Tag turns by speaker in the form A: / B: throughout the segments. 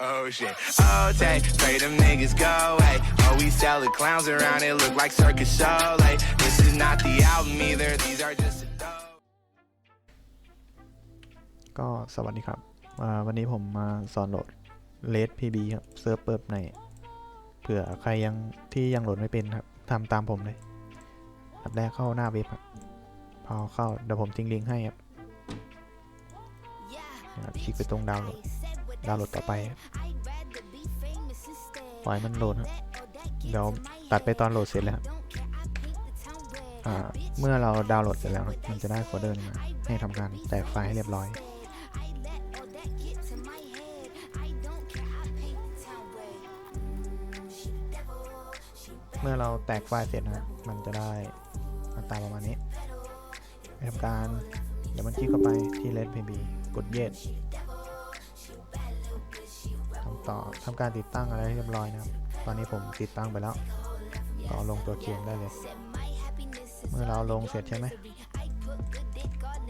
A: Oh shit. Oh, take, pray them niggas go away. Oh, we sell the clowns around it, look like circus show. Like, this is not the album either, these are just a dope.
B: ก็สวัสดีครับอ่าวันนี้ผมมาสอนโหลด r e d PB ครับเซิร์ฟเปิดในเผื่อใครยังที่ยังโหลดไม่เป็นครับทำตามผมเลยอันแรกเข้าหน้าเว็บครับ พอเข้าเดี๋ยวผมทิ้งลิงก์ให้ครับนะครับคลิกไปตรงดาวน์โหลด ดาวน์โหลดต่อไปครับปล่อยมันโหลดครับเดี๋ยวตัดไปตอนโหลดเสร็จแล้วครับเมื่อเราดาวน์โหลดเสร็จแล้วครับมันจะได้โฟลเดอร์มาให้ทำการแตกไฟล์ให้เรียบร้อย เมื่อเราแตกไฟล์เสร็จนะมันจะได้หน้าตาประมาณนี้ให้ทำการเดี๋ยวมันคลิกเข้าไปที่ Red PB กด Yes ทำ ต่อทำการติดตั้งอะไรให้เรียบร้อยนะครับ ตอนนี้ผมติดตั้งไปแล้วก็ลงตัวเคียงได้เลย เมื่อเราลงเสร็จใช่ไหม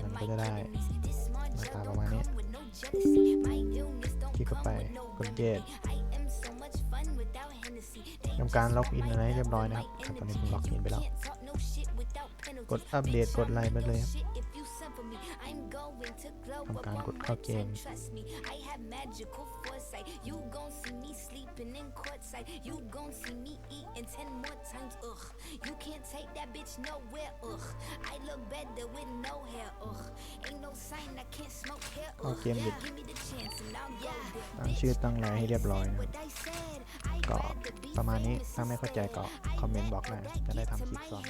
B: มันก็จะได้หน้าตาประมาณนี้คลิกเข้าไปกด Yes ทำการล็อกอินอะไรเรียบร้อยนะครับ ตอนนี้ผมล็อกอินไปแล้ว กดอัปเดตกดไลน์ไปเลยครับทำการกดเข้าเกม เข้าเกมหยุดตั้งชื่อตั้งอะไรให้เรียบร้อยนะครับก็ประมาณนี้ถ้าไม่เข้าใจก็คอมเมนต์บอกได้จะได้ทำคลิปสอน